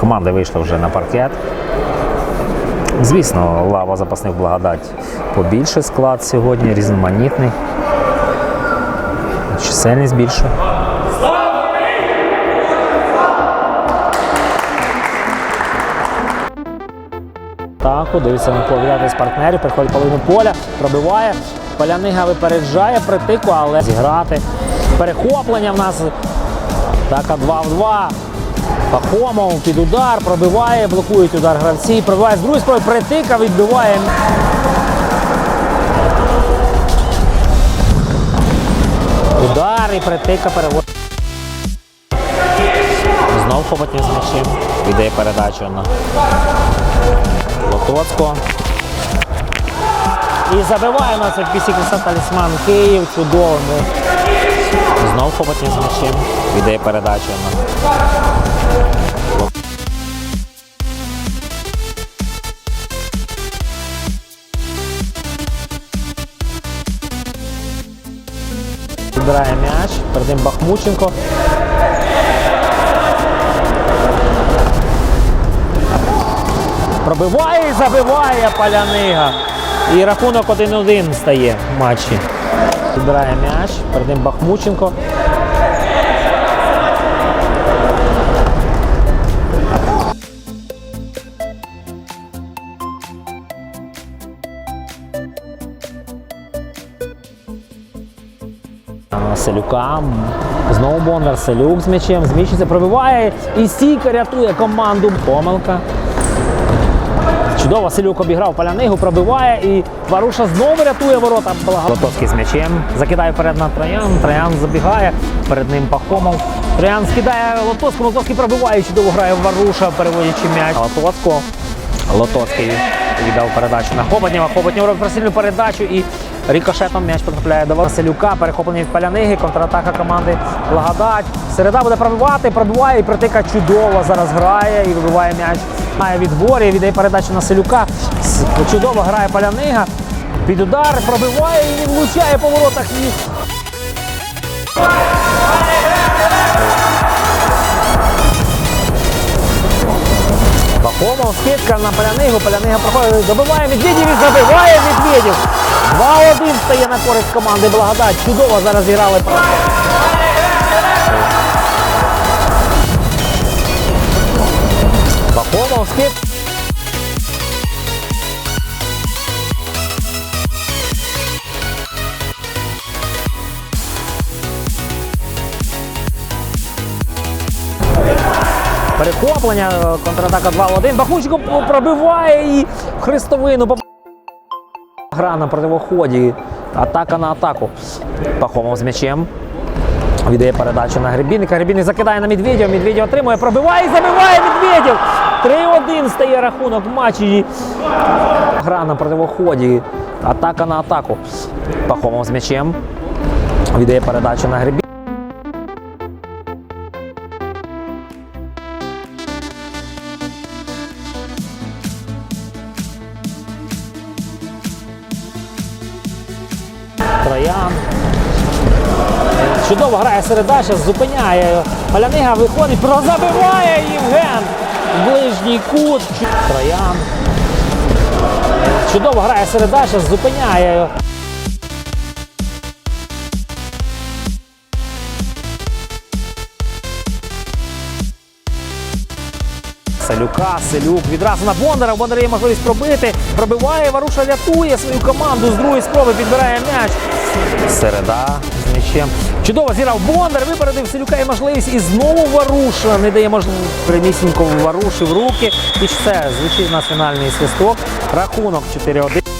Команди вийшли вже на паркет. Звісно, лава запасних благодать побільше склад сьогодні, різноманітний. Чисельність більша. Атаку, дивиться на повідати з партнерів, приходить половину поля, пробиває. Полянига випереджає притику, але зіграти. Перехоплення в нас. Атака 2 в 2. Пахомов під удар, пробиває, блокують удар гравці, пробиває з другої спроби, притика, відбиває. Удар і притика переводить. Знов Хоботнів з м'ячем. Віддає передачу на Лотоцького. І забиває нас в пісі талісман Київ. Чудово. Знов Хоботнів з м'ячем. Віддає передачу на Підбирає м'яч, перед ним Бахмученко. Пробиває і забиває Палянига. І рахунок 1-1 стає в матчі. Підбирає м'яч, перед ним Бахмученко. Селюка. Знову Бондар. Селюк з м'ячем. Зміщиться, пробиває і стійка рятує команду. Помилка. Чудово Селюк обіграв Палянигу, пробиває і Варуша знову рятує ворота. Лотовський з м'ячем. Закидає вперед на Троян. Троян забігає. Перед ним Пахомов. Троян скидає Лотовську. Лотовський пробиває. Чудово грає Варуша, переводячи м'яч. Лотовського. Лотовський віддав передачу на Хоботнєва. Хоботнєв робить просильну передачу і рікошетом м'яч потрапляє до Василюка. Перехоплення від Паляниги, контратака команди Благодать. Середа буде пробивати, пробиває і притика чудово зараз грає і вибиває м'яч. Має відборі, віддає передачу на Селюка. Чудово грає Палянига. Під удар пробиває і він влучає по воротах. Пахомов, скидка на Полянигу, Полянига проходить, добиває Медведєв і забиває Медведєв. 2-1 стає на користь команди Благодать. Чудово зараз зіграли. Пахомов, скид. Перехоплення, е, контратака 2 в 1. Бахмученко пробиває і хрестовину. Гра на противоході. Атака на атаку. Пахомов з м'ячем. Віддає передачу на Гребінника. Гребінник закидає на Медведєва. Медведєв отримує, пробиває і забиває Медведєв. 3-1 стає рахунок в матчі. Гра на противоході. Атака на атаку. Пахомов з м'ячем. Віддає передачу на Гребінника. Чудово грає середа, зараз зупиняє. Полянига виходить, прозабиває Євген. Ближній кут. Троян. Чудово грає середа, зараз зупиняє. Селюка, Селюк відразу на Бондара. У Бондара є можливість пробити. Пробиває, Варуша рятує свою команду з другої спроби, підбирає м'яч. Середа м'ячем. Чудово зіграв Бондар, випередив Селюка і можливість. І знову Варуша не дає можливість Примісінько Варуші в руки. І все, звучить у фінальний свисток. Рахунок 4-1.